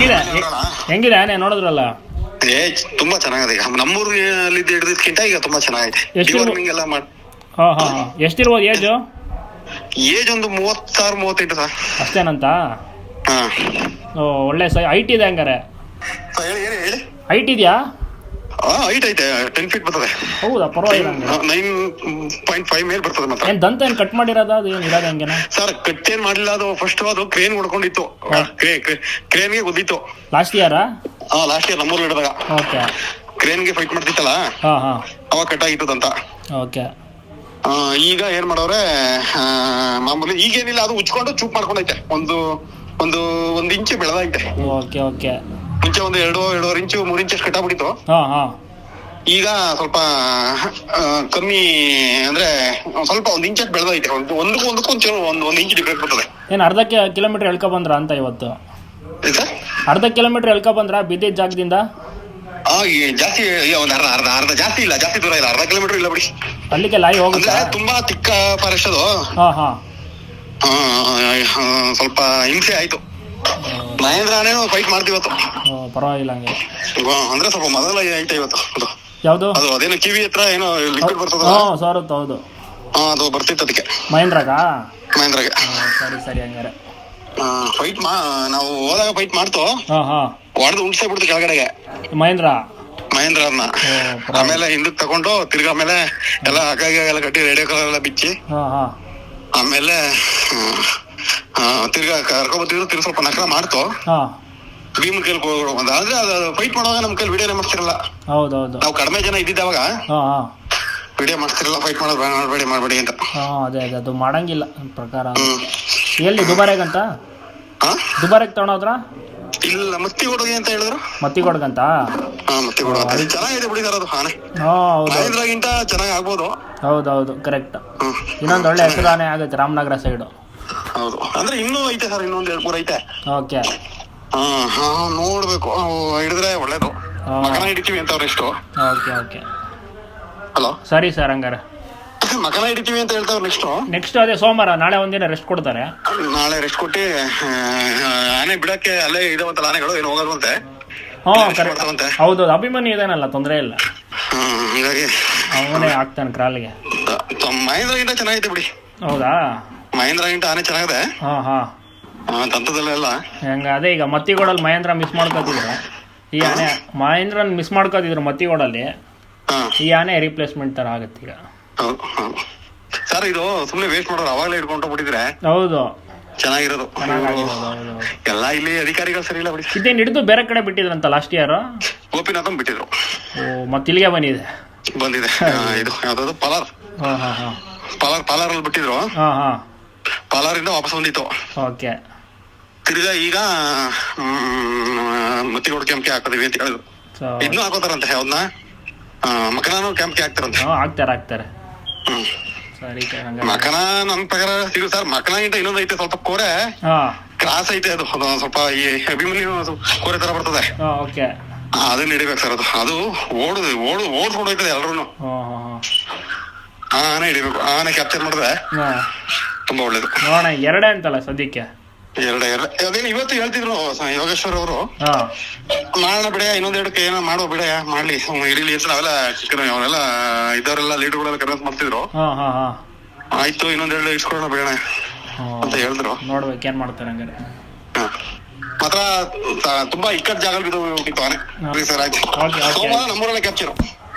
ಹೆಂಗಿದೆ? ಆನೆ ನೋಡಿದ್ರಲ್ಲ? ಏ ತುಂಬಾ ಚೆನ್ನಾಗಿದೆ. ನಮ್ಮೂರಲ್ಲಿ ಹಿಡಿದಕ್ಕಿಂತ ಈಗ ತುಂಬಾ ಚೆನ್ನಾಗಿದೆ? ಡಿವರ್ಮಿಂಗ್ ಎಲ್ಲ ಮಾಡಿ ಹಾ ಹಾ ಎಷ್ಟಿರ್ಬೋದು ಏಜು ಏಜ್ ಒಂದು ಮೂವತ್ತಾರು ಮೂವತ್ತೆಂಟು ಸರ್. ಅಷ್ಟೇನಂತ? ಹಾ. ಓ ಒಳ್ಳೆ ಸೈ ಹೈಟ್ ಇದೆ ಹಂಗಾರೆ. ಹೇಳಿ ಹೇಳಿ ಹೈಟ್ ಇದೆಯಾ? ಹೈಟ್ ಐತೆ ಟೆನ್ ಫೀಟ್ ಬರ್ತದೆ. ಹೌದಾ? ಪರವಾಗಿಲ್ಲ ಹಂಗೆ. ನೈನ್ ಪಾಯಿಂಟ್ ಫೈವ್ ಮೇಲೆ ಬರ್ತದೆ ಮಾತ್ರ. ಏನು ದಂತ ಏನು ಕಟ್ ಮಾಡಿರೋದ ಅದು ಏನು ಇರೋದು ಹಂಗೇನ? ಸರ್ ಕಟ್ಟೇನ್ ಮಾಡಿಲ್ಲ ಅದು ಫಸ್ಟ್ ಅದು ಕ್ರೇನ್ ಹೊಡ್ಕೊಂಡಿತ್ತು. ಕ್ರೇನ್ಗೆ ಗುದ್ದಿತ್ತು ಲಾಸ್ಟ್ ಇಯರಾ ಹಾ ಲಾಸ್ಟ್ ಇಯರ್ ನಮ್ಮೂರ್ ಹಿಡಿದಾಗ ಓಕೆ ಕ್ರೇನ್ಗೆ ಫೈಟ್ ಮಾಡ್ತಿತ್ತಲ್ಲ? ಹಾಂ ಹಾಂ. ಅವಾಗ ಕಟ್ ಆಗಿತ್ತದಂತ ಓಕೆ ಆ, ಈಗ ಏನ್ ಮಾಡವ್ರೆ ಮಾಮೂಲಿ ಈಗೇನಿಲ್ಲ ಅದು ಉಚ್ಕೊಂಡು ಚೂಪ್ ಮಾಡ್ಕೊಂಡೈತೆ. ಒಂದು ಒಂದು ಒಂದ್ ಇಂಚು ಬೆಳೆದೈತೆ ಓಕೆ ಓಕೆ ಮುಂಚೆ ಒಂದು ಎರಡು ಎರಡೂವರೆ ಇಂಚು ಮೂರ್ ಇಂಚು ಕಟ್ಟಾಗ್ಬಿಟ್ಟಿತ್ತು ಹಾಂ ಹಾಂ. ಈಗ ಸ್ವಲ್ಪ ಆ, ಕಮ್ಮಿ ಅಂದ್ರೆ ಒಂದ್ ಸ್ವಲ್ಪ ಒಂದ್ ಇಂಚ್ ಬೆಳೆದೈತೆ ಒಂದು ಒಂದಕ್ಕೂ ಒಂದಕ್ಕೂ ಒಂಚೂರು ಒಂದ್ ಒಂದ್ ಇಂಚ್ ಡಿಫ್ರೆಂಟ್ ಬರ್ತದೆ. ಏನು ಅರ್ಧ ಕೆ ಕಿಲೋಮೀಟ್ರ್ ಎಳ್ಕೊ ಬಂದ್ರ ಅಂತ ಇವತ್ತು? ಏನ್ ಸರ್? ಅರ್ಧ ಕಿಲೋಮೀಟ್ರ್ ಎಳ್ಕೊ ಬಂದ್ರ ಬಿದ್ದಿದ್ದ ಜಾಗದಿಂದ? ಆ, ಈ ಜಾಸ್ತಿ ಈ ಒಂದ್ ಅರ್ಧ ಅರ್ಧ ಅರ್ಧ ಜಾಸ್ತಿ ಇಲ್ಲ ಜಾಸ್ತಿ ದೂರ ಇಲ್ಲ ಅರ್ಧ ಕಿಲೋಮೀಟರ್ ಇಲ್ಲ ಬಿಡಿ. ಅಲ್ಲಿಗೆ ಲಾಯಿ ಹೋಗುತ್ತಾ? ಅಂದ್ರೆ ತುಂಬಾ ತಿಕ್ಕ ಫಾರೆಸ್ಟ್ ಅದು. ಹಾ ಹಾಂ. ಆ, ಆ, ಸ್ವಲ್ಪ ಹಿಂಸೆ ಆಯ್ತು. ಮಹೇಂದ್ರನೇನು ಫೈಟ್ ಮಾಡ್ತೀವತ್ತು ಓ ಪರವಾಗಿಲ್ಲ ಹಂಗೆ. ಅಂದ್ರೆ ಸ್ವಲ್ಪ ಮೊದಲ ಐತೆ ಇವತ್ತು? ಅದು. ಯಾವುದು? ಅದು ಅದೇನೋ ಕಿವಿ ಹತ್ರ ಏನೋ ಲಿಕ್ವಿಡ್ ಬರ್ತದ ಸರ್ ಸಾರುತ್ತ ಹೌದು. ಹಾ ಅದು ಬರ್ತಿತ್ತು ಅದಕ್ಕೆ. ಮಹೇಂದ್ರಗಾ? ಮಹೇಂದ್ರಗೆ. ಸರಿ ಸರಿ ಹಂಗಾರೆ. ಫೈಟ್ ಮಾ ನಾವು ಹೋದಾಗ ಫೈಟ್ ಮಾಡ್ತು. ಹಾಂ ಹಾಂ. ಹೊಡೆದು ಉಣ್ಸೇ ಬಿಡ್ತು ಕೆಳಗಡೆಗೆ. ಮಹೇಂದ್ರ? ಓ ಪರವಾಗಿಲ್ಲ. ಆಮೇಲೆ ಹಿಂದಕ್ ತಗೊಂಡು ತಿರ್ಗಾ ಆಮೇಲೆ ಎಲ್ಲ ಹಗ್ಗ ಎಲ್ಲ ಕಟ್ಟಿ ರೇಡಿಯೋ ಕಲರ್ ಎಲ್ಲ ಬಿಚ್ಚಿ. ಹಾಂ ಹಾಂ. ಆಮೇಲೆ ತಿರ್ಗಾ ಕರ್ಕೊಬತ್ತಿದ್ರು ತಿರ್ಗಿ ಸ್ವಲ್ಪ ನಕರ ಮಾಡ್ತು ಹಾ. ಭೀಮ್ ಕೈಲಿ ಹೋಗ್ಬಿಡು ಆದ್ರೆ ಅದು ಫೈಟ್ ಮಾಡುವಾಗ ನಮ್ ಕೈಲಿ ವಿಡಿಯೋನೇ ಮಾಡ್ತಿರಲ್ಲ. ಹೌದು ಹೌದು ನಾವು ಕಡಿಮೆ ಜನ ಇದ್ದಿದ್ದಾವಾಗ ಹಾ ಹಾಂ. ವಿಡಿಯೋ ಮಾಡ್ತಿರಲ್ಲ ಫೈಟ್ ಮಾಡೋದು ಬೇಡ ಮಾಡಬೇಡಿ ಮಾಡಬೇಡಿ ಅಂತ. ಹಾ ಅದೇ ಅದೇ ಅದು ಮಾಡಂಗಿಲ್ಲ ನನ್ ಪ್ರಕಾರ. ಎಲ್ಲಿ ದುಬಾರೆಗಂತ ಹಾ ದುಬಾರೆಗೆ ತಗೊಂಡೋದ್ರ ಇಲ್ಲ ಮತ್ತಿ ಹುಡುಗಿ ಅಂತ ಹೇಳಿದ್ರು. ಮತ್ತಿಗೊಡ್ಗಂತ ಹಾ ಮತ್ತಿ ಹುಡುಗ ಅದು ಚೆನ್ನಾಗಿದೆ ಬಿಡಿ ಸರ್ ಅದು ಆನೆ. ಹಾಂ ಹೌದು. ಮಹೇಂದ್ರಗಿಂತ ಚೆನ್ನಾಗಿ ಆಗ್ಬೋದು. ಹೌದು ಹೌದು ಕರೆಕ್ಟ್ ಹ್ಮ್. ಇನ್ನೊಂದು ಒಳ್ಳೆ ಹೆಸರಾನೆ ಆಗುತ್ತೆ ರಾಮನಗರ ಸೈಡು ಹೌದು. ಅಂದ್ರೆ ಇನ್ನೂ ಐತೆ ಸರ್ ಇನ್ನೊಂದ್ ಎರಡು ಮೂರ್ ಐತೆ. ಓಕೆ. ಹಾ ಹಾ ನೋಡ್ಬೇಕು. ಅವು ಹಿಡಿದ್ರೆ ಒಳ್ಳೇದು. ಹಾ. ಮಕನ ಹಿಡಿತೀವಿ ಅಂತ ಅವ್ರು ಎಷ್ಟು? Okay okay. ಹಲೋ? ಸರಿ ಸರ್ ಹಂಗಾರೆ. ಮಕನ ಹಿಡಿತೀವಿ ಅಂತ ಹೇಳ್ತಾವ್ರು ನೆಕ್ಸ್ಟ್? ನೆಕ್ಸ್ಟ್ ಅದೇ ಸೋಮವಾರ ನಾಳೆ ಒಂದಿನ ರೆಸ್ಟ್ ಕೊಡ್ತಾರೆ. ನಾಳೆ ರೆಸ್ಟ್ ಕೊಟ್ಟು ಆ, ಆನೆ ಬಿಡಕ್ಕೆ ಅಲ್ಲೇ ಇದಾವಂತಲ್ಲ ಆನೆಗಳು ಏನು ಹೋಗೋದಂತೆ? ಹಾಂ Rest ಕರೆಕ್ಟ್ ಮಾಡ್ತಾವಂತೆ ಹೌದು ಅಭಿಮಾನಿ ಇದೇನಲ್ಲ ತೊಂದರೆ ಇಲ್ಲ. ಹ್ಮ್ ಹೀಗಾಗಿ ಅವನೇ ಆಗ್ತಾನೆ ಕ್ರಾಲ್ಗೆ. ತ- ಮಹೇಂದ್ರಗಿಂತ ಚೆನ್ನಾಗಿದೆ ಬಿಡಿ. ಹೌದಾ? ಮಹೇಂದ್ರಗಿಂತ ಆನೆ ಚೆನ್ನಾಗಿದೆ. ಹಾ ಹಾ. ಆ, ದಂತದಲ್ಲೆಲ್ಲ ಹೆಂಗ ಅದೇ ಈಗ ಮತ್ತಿಗೋಡಲ್ಲಿ ಮಹೇಂದ್ರ ಮಿಸ್ ಮಾಡ್ಕೋತಿದ್ರು. ಈ ಆನೆ ಮಹೇಂದ್ರನ್ ಮಿಸ್ ಮಾಡ್ಕೋತಿದ್ರು ಮತ್ತಿಗೋಡಲ್ಲಿ. ಈ ಆನೆ ರಿಪ್ಲೇಸ್ಮೆಂಟ್ ತರ ಆಗುತ್ತೆ ಈಗ. ಸರ್ ಇದು ಸುಮ್ಮನೆ ವೇಸ್ಟ್ ಮಾಡೋರು ಅವಾಗಲೇ ಇಟ್ಕೊಂಡು ಬಿಟ್ಟಿದ್ರೆ ಹೌದು. ಚೆನ್ನಾಗಿರೋದು. ಎಲ್ಲ ಇಲ್ಲಿ ಅಧಿಕಾರಿಗಳು ಸರಿ ಇಲ್ಲ ಬಿಡಿ. ಇದೇನು ಹಿಡಿದು ಬೇರೆ ಕಡೆ ಬಿಟ್ಟಿದ್ರಂತ ಲಾಸ್ಟ್ ಇಯರ್ ಗೋಪಿನಾಥನ್ ಬಿಟ್ಟಿದ್ರು. ಓ ಮತ್ತೆ ಇಲ್ಲಿಗೆ ಬಂದಿದೆ. ಬಂದಿದೆ ಇದು ಯಾವ್ದಾದ್ರು ಪಲಾರ್ ಹಾ ಹಾ ಹಾಂ. ಪಲಾರ್ ಪಲಾರ್ ಅಲ್ಲಿ ಬಿಟ್ಟಿದ್ರು ಪಾಲರ್ ಇಂದ ವಾಪಸ್ ಬಂದಿತ್ತು. ಓಕೆ. ತಿರ್ಗಾ ಈಗ ಮತ್ತಿಗೋಡ್ ಕೆಂಪಿ ಹಾಕೋದಿವಿ ಅಂತ ಹೇಳಿದ್ರು. ಸೊ ಇದನ್ನು ಹಾಕೋತಾರಂತೆ ಯಾವ್ದನ್ನ? ಮಕನಾನು ಕೆಂಪಿ ಹಾಕ್ತಾರಂತೆ. ಹಾಂ ಆಗ್ತಾರೆ ಆಗ್ತಾರೆ ಹ್ಮ್. ಸರಿ ಸರ್ ಹಂಗಾರೆ ಮಕನ ನನ್ ಪ್ರಕಾರ ಸಿಗು ಸರ್ ಮಕನಾಗಿಂತ ಇನ್ನೊಂದು ಐತೆ ಸ್ವಲ್ಪ ಕೋರೆ. ಹಾಂ. ಕ್ರಾಸ್ ಐತೆ ಅದು ಅದು ಸ್ವಲ್ಪ ಈ ಅಭಿಮನ್ಯು ಕೋರೆ ತರ ಬರ್ತದೆ. ಹಾಂ ಓಕೆ. ಅದನ್ನ ಹಿಡಿಬೇಕು ಸರ್ ಅದು. ಅದು ಓಡುದು ಓಡು ಓಡ್ಸ್ಕೊಂಡು ಹೋಯ್ತದೆ ಎಲ್ರು ಹಾಂ ಹಾಂ ಹಾಂ. ಆನೆ ಹಿಡಿಬೇಕು ಆನೆ ಕ್ಯಾಪ್ಚರ್ ಮಾಡಿದ್ರೆ ತುಂಬಾ ಒಳ್ಳೇದು. ನೋಡೋಣ ಎರಡೇ ಅಂತಲ್ಲ ಸದ್ಯಕ್ಕೆ? ಎರಡ ಎರಡ. ಅದೇನು ಇವತ್ತು ಹೇಳ್ತಿದ್ರು ಸ- ಯೋಗೇಶ್ವರ್ ಅವರು. ಹಾಂ. ಮಾಡೋಣ ಬಿಡ ಇನ್ನೊಂದೆರಡಕ್ಕೆ ಏನೋ ಮಾಡೋ ಬಿಡ ಮಾಡ್ಲಿ. ಸುಮ್ನೆ ಹಿಡಿಲಿ ಅಂತ ನಾವೆಲ್ಲ ಚಿಕ್ಕನ ಅವರೆಲ್ಲ ಇದ್ದವರೆಲ್ಲ ಲೀಡರ್ಗಳೆಲ್ಲ ಕನ್ವಿನ್ಸ್ ಮಾಡ್ತಿದ್ರು. ಹಾಂ ಹಾಂ ಹಾಂ. ಆಯ್ತು ಇನ್ನೊಂದೆರಡು ಇಸ್ಕೊಳ್ಳೋಣ ಬೇಡ ಅಂತ ಹೇಳಿದ್ರು. ನೋಡ್ಬೇಕು ಏನು ಮಾಡ್ತಾರೆ ಹಂಗಾರೆ. ಹ. ಮಾತ್ರ ತ- ತುಂಬಾ ಇಕ್ಕಟ್ ಜಾಗ ಬಿದ್ದು ಹೋಗಿತ್ತು ಆನೆ. ಸರಿ ಸರ್ ಆಯ್ತು ಓಕೆ, ಓಕೆ. ಸೋಮವಾರ ನಮ್ಮೂರಲ್ಲೇ ಕ್ಯಾಪ್ಚರ್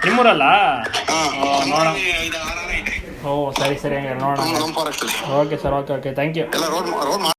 ನಿಮ್ಮೂರಲ್ಲ? ಹಾ. ನೋಡೋಣ. ಐದು. ಓ ಸರಿ ಸರಿ ಹಂಗಾರೆ ನೋಡೋಣ okay sir okay okay thank you ಎಲ್ಲ ರೋಡ್ ರೋಡ್